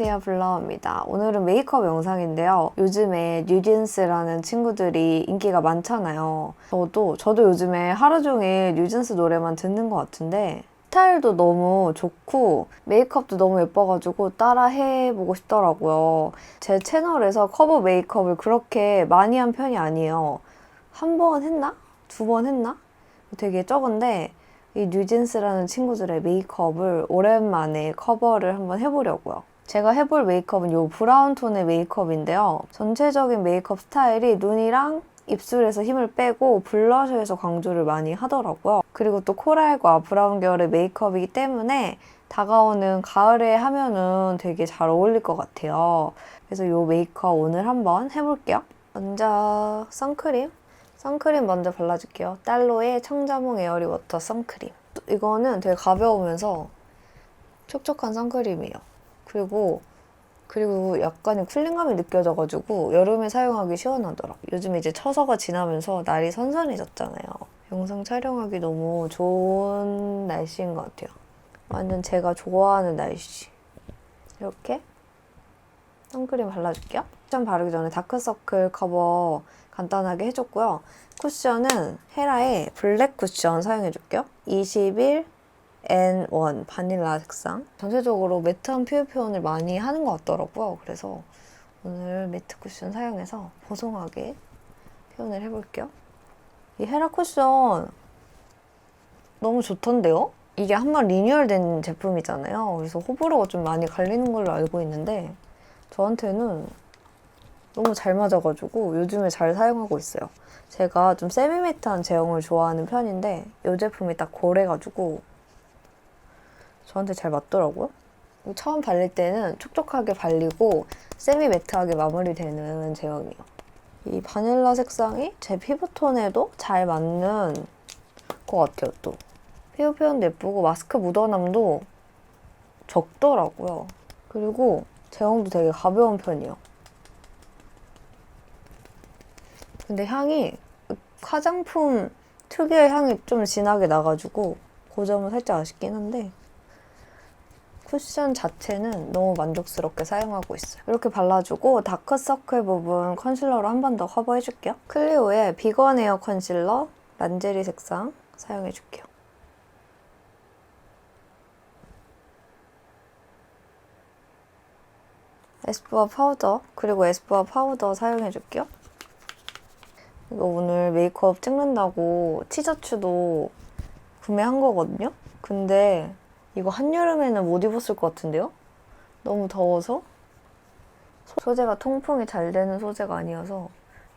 안녕하세요 블라워입니다. 오늘은 메이크업 영상인데요. 요즘에 뉴진스라는 친구들이 인기가 많잖아요. 저도 저도 요즘에 하루 종일 뉴진스 노래만 듣는 것 같은데 스타일도 너무 좋고 메이크업도 너무 예뻐가지고 따라 해보고 싶더라고요. 제 채널에서 커버 메이크업을 그렇게 많이 한 편이 아니에요. 한 번 했나? 두 번 했나? 되게 적은데 이 뉴진스라는 친구들의 메이크업을 오랜만에 커버를 한번 해보려고요. 제가 해볼 메이크업은 이 브라운 톤의 메이크업인데요. 전체적인 메이크업 스타일이 눈이랑 입술에서 힘을 빼고 블러셔에서 강조를 많이 하더라고요. 그리고 또 코랄과 브라운 계열의 메이크업이기 때문에 다가오는 가을에 하면은 되게 잘 어울릴 것 같아요. 그래서 이 메이크업 오늘 한번 해볼게요. 먼저 선크림. 선크림 먼저 발라줄게요. 달로의 청자몽 에어리 워터 선크림. 이거는 되게 가벼우면서 촉촉한 선크림이에요. 그리고 그리고 약간의 쿨링감이 느껴져가지고 여름에 사용하기 시원하더라. 요즘 이제 처서가 지나면서 날이 선선해졌잖아요. 영상 촬영하기 너무 좋은 날씨인 것 같아요. 완전 제가 좋아하는 날씨. 이렇게 선크림 발라줄게요. 쿠션 바르기 전에 다크서클 커버 간단하게 해줬고요. 쿠션은 헤라의 블랙 쿠션 사용해줄게요. 21 N1 바닐라 색상. 전체적으로 매트한 피부 표현을 많이 하는 것 같더라고요. 그래서 오늘 매트 쿠션 사용해서 보송하게 표현을 해볼게요. 이 헤라 쿠션 너무 좋던데요? 이게 한 번 리뉴얼된 제품이잖아요. 그래서 호불호가 좀 많이 갈리는 걸로 알고 있는데 저한테는 너무 잘 맞아가지고 요즘에 잘 사용하고 있어요. 제가 좀 세미매트한 제형을 좋아하는 편인데 이 제품이 딱 고래가지고 저한테 잘 맞더라고요. 처음 발릴 때는 촉촉하게 발리고 세미 매트하게 마무리되는 제형이에요. 이 바닐라 색상이 제 피부톤에도 잘 맞는 것 같아요, 또. 피부 표현도 예쁘고 마스크 묻어남도 적더라고요. 그리고 제형도 되게 가벼운 편이에요. 근데 향이 화장품 특유의 향이 좀 진하게 나가지고 그 점은 살짝 아쉽긴 한데 쿠션 자체는 너무 만족스럽게 사용하고 있어요. 이렇게 발라주고 다크서클 부분 컨실러로 한 번 더 커버해줄게요. 클리오의 비건 에어 컨실러 란제리 색상 사용해줄게요. 에스쁘아 파우더 그리고 에스쁘아 파우더 사용해줄게요. 이거 오늘 메이크업 찍는다고 티셔츠도 구매한 거거든요. 근데 이거 한여름에는 못 입었을 것 같은데요? 너무 더워서 소재가 통풍이 잘 되는 소재가 아니어서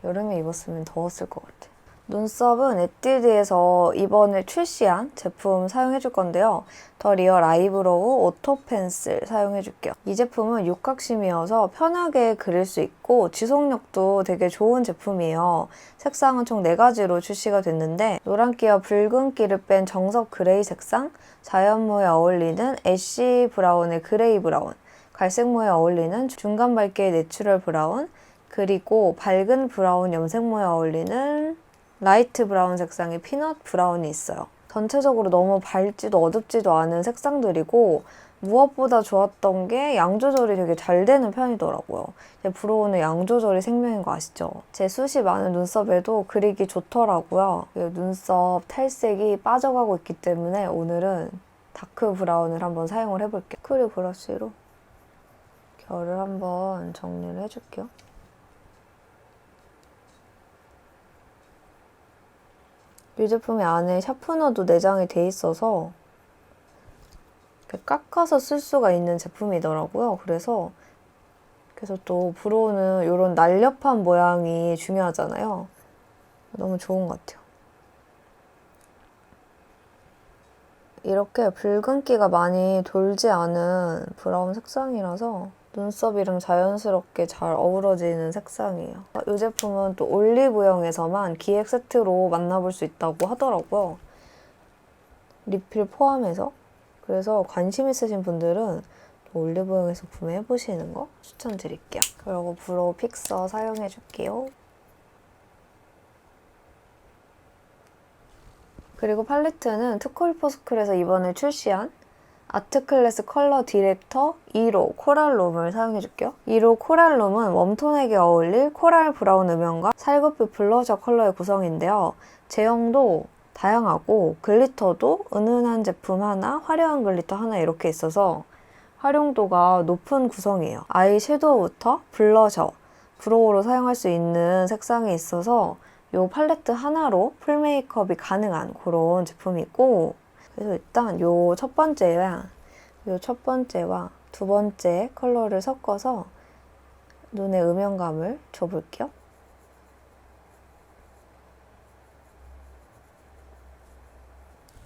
여름에 입었으면 더웠을 것 같아요. 눈썹은 에뛰드에서 이번에 출시한 제품 사용해 줄 건데요. 더 리얼 아이브로우 오토 펜슬 사용해 줄게요. 이 제품은 육각심이어서 편하게 그릴 수 있고 지속력도 되게 좋은 제품이에요. 색상은 총 4가지로 출시가 됐는데 노란기와 붉은기를 뺀 정석 그레이 색상, 자연모에 어울리는 애쉬 브라운의 그레이 브라운, 갈색모에 어울리는 중간 밝기의 내추럴 브라운, 그리고 밝은 브라운 염색모에 어울리는 라이트 브라운 색상의 피넛 브라운이 있어요. 전체적으로 너무 밝지도 어둡지도 않은 색상들이고 무엇보다 좋았던 게 양 조절이 되게 잘 되는 편이더라고요. 브로우는 양 조절이 생명인 거 아시죠? 제 숱이 많은 눈썹에도 그리기 좋더라고요. 눈썹 탈색이 빠져가고 있기 때문에 오늘은 다크 브라운을 한번 사용을 해볼게요. 크리 브러쉬로 결을 한번 정리를 해줄게요. 이 제품이 안에 샤프너도 내장이 돼 있어서 깎아서 쓸 수가 있는 제품이더라고요. 그래서 그래서 또 브로우는 이런 날렵한 모양이 중요하잖아요. 너무 좋은 것 같아요. 이렇게 붉은기가 많이 돌지 않은 브라운 색상이라서 눈썹이랑 자연스럽게 잘 어우러지는 색상이에요. 이 제품은 또 올리브영에서만 기획 세트로 만나볼 수 있다고 하더라고요. 리필 포함해서. 그래서 관심 있으신 분들은 올리브영에서 구매해보시는 거 추천드릴게요. 그리고 브로우 픽서 사용해줄게요. 그리고 팔레트는 투콜포스쿨에서 이번에 출시한 아트클래스 컬러 디렉터 2로 코랄 롬을 사용해줄게요. 2로 코랄 롬은 웜톤에게 어울릴 코랄 브라운 음영과 살구빛 블러셔 컬러의 구성인데요. 제형도 다양하고 글리터도 은은한 제품 하나, 화려한 글리터 하나 이렇게 있어서 활용도가 높은 구성이에요. 아이 섀도우부터 블러셔, 브로우로 사용할 수 있는 색상이 있어서 이 팔레트 하나로 풀 메이크업이 가능한 그런 제품이고 그래서 일단 요 첫 번째랑 요 첫 번째와 두 번째 컬러를 섞어서 눈의 음영감을 줘볼게요.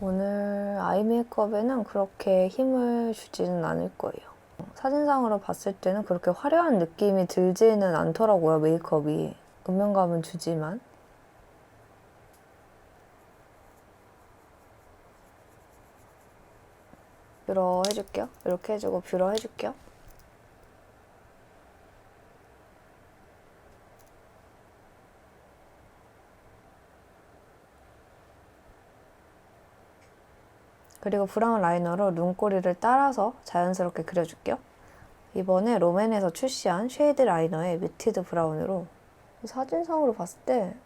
오늘 아이 메이크업에는 그렇게 힘을 주지는 않을 거예요. 사진상으로 봤을 때는 그렇게 화려한 느낌이 들지는 않더라고요, 메이크업이. 음영감은 주지만. 뷰러 해줄게요. 이렇게 해주고 뷰러 해줄게요. 그리고 브라운 라이너로 눈꼬리를 따라서 자연스럽게 그려줄게요. 이번에 롬앤에서 출시한 쉐이드 라이너의 뮤티드 브라운으로 사진상으로 봤을 때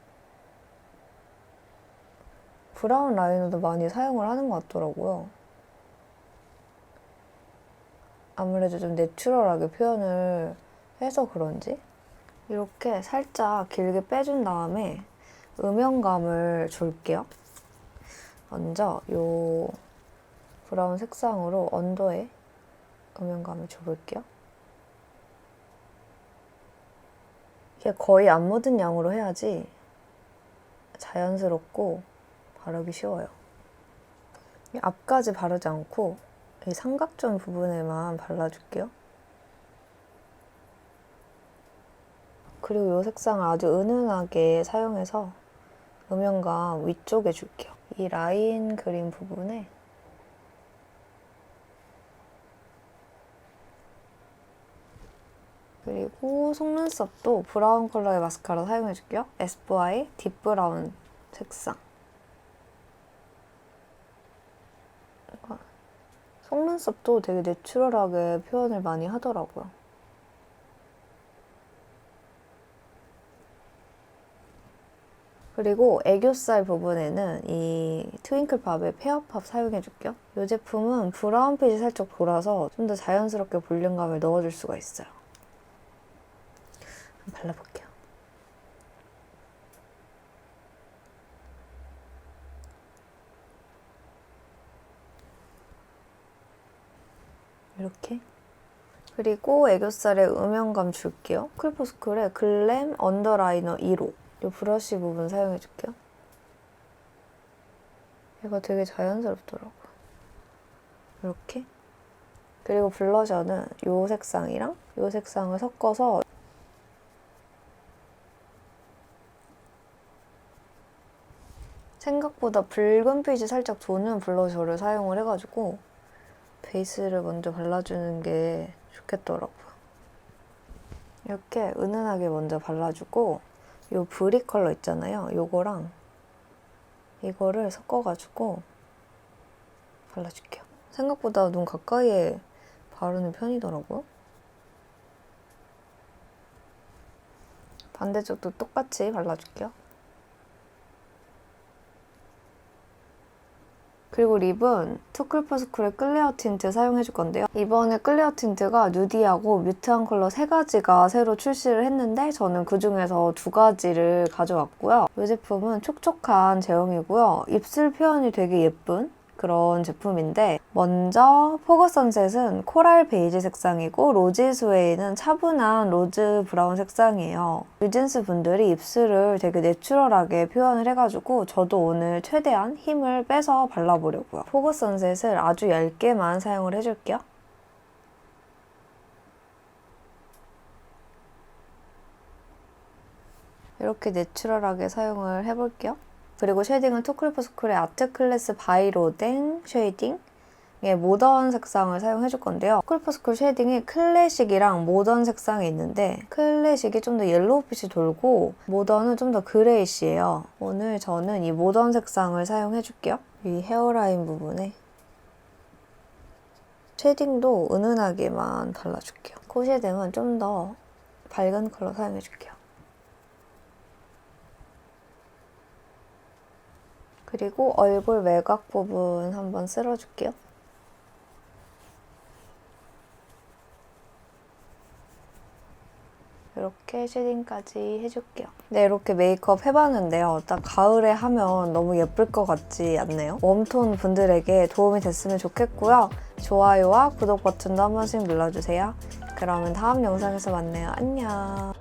브라운 라이너도 많이 사용을 하는 것 같더라고요. 아무래도 좀 내추럴하게 표현을 해서 그런지 이렇게 살짝 길게 빼준 다음에 음영감을 줄게요. 먼저 요 브라운 색상으로 언더에 음영감을 줘볼게요. 이게 거의 안 묻은 양으로 해야지 자연스럽고 바르기 쉬워요. 이 앞까지 바르지 않고 이 삼각존 부분에만 발라줄게요. 그리고 이 색상을 아주 은은하게 사용해서 음영감 위쪽에 줄게요. 이 라인 그림 부분에 그리고 속눈썹도 브라운 컬러의 마스카라 사용해줄게요. 에스쁘아의 딥브라운 색상. 속눈썹도 되게 내추럴하게 표현을 많이 하더라고요. 그리고 애교살 부분에는 이 트윙클팝의 페어팝 사용해줄게요. 이 제품은 브라운빛이 살짝 돌아서 좀 더 자연스럽게 볼륨감을 넣어줄 수가 있어요. 발라볼게요. 이렇게 그리고 애교살에 음영감 줄게요. 쿨포스쿨의 글램 언더라이너 2호 이 브러쉬 부분 사용해줄게요. 얘가 되게 자연스럽더라고요. 이렇게 그리고 블러셔는 이 색상이랑 이 색상을 섞어서 생각보다 붉은 빛이 살짝 도는 블러셔를 사용을 해가지고 베이스를 먼저 발라주는 게 좋겠더라고요. 이렇게 은은하게 먼저 발라주고 이 브릭 컬러 있잖아요. 요거랑 이거를 섞어가지고 발라줄게요. 생각보다 눈 가까이에 바르는 편이더라고요. 반대쪽도 똑같이 발라줄게요. 그리고 립은 투쿨퍼스쿨의 클리어 틴트 사용해줄 건데요. 이번에 클리어 틴트가 누디하고 뮤트한 컬러 세 가지가 새로 출시를 했는데 저는 그 중에서 두 가지를 가져왔고요. 이 제품은 촉촉한 제형이고요. 입술 표현이 되게 예쁜 그런 제품인데 먼저 포거 선셋은 코랄 베이지 색상이고 로지 스웨이는 차분한 로즈 브라운 색상이에요. 뉴진스 분들이 입술을 되게 내추럴하게 표현을 해가지고 저도 오늘 최대한 힘을 빼서 발라보려고요. 포거 선셋을 아주 얇게만 사용을 해줄게요. 이렇게 내추럴하게 사용을 해볼게요. 그리고 쉐딩은 투쿨포스쿨의 아트클래스 바이로댕 쉐이딩 의 모던 색상을 사용해 줄 건데요. 투쿨포스쿨 쉐딩이 클래식이랑 모던 색상이 있는데 클래식이 좀 더 옐로우빛이 돌고 모던은 좀 더 그레이시예요. 오늘 저는 이 모던 색상을 사용해 줄게요. 이 헤어라인 부분에 쉐딩도 은은하게만 발라줄게요. 코 쉐딩은 좀 더 밝은 컬러 사용해 줄게요. 그리고 얼굴 외곽 부분 한번 쓸어줄게요. 이렇게 쉐딩까지 해줄게요. 네, 이렇게 메이크업 해봤는데요. 딱 가을에 하면 너무 예쁠 것 같지 않나요? 웜톤 분들에게 도움이 됐으면 좋겠고요. 좋아요와 구독 버튼도 한 번씩 눌러주세요. 그러면 다음 영상에서 만나요. 안녕.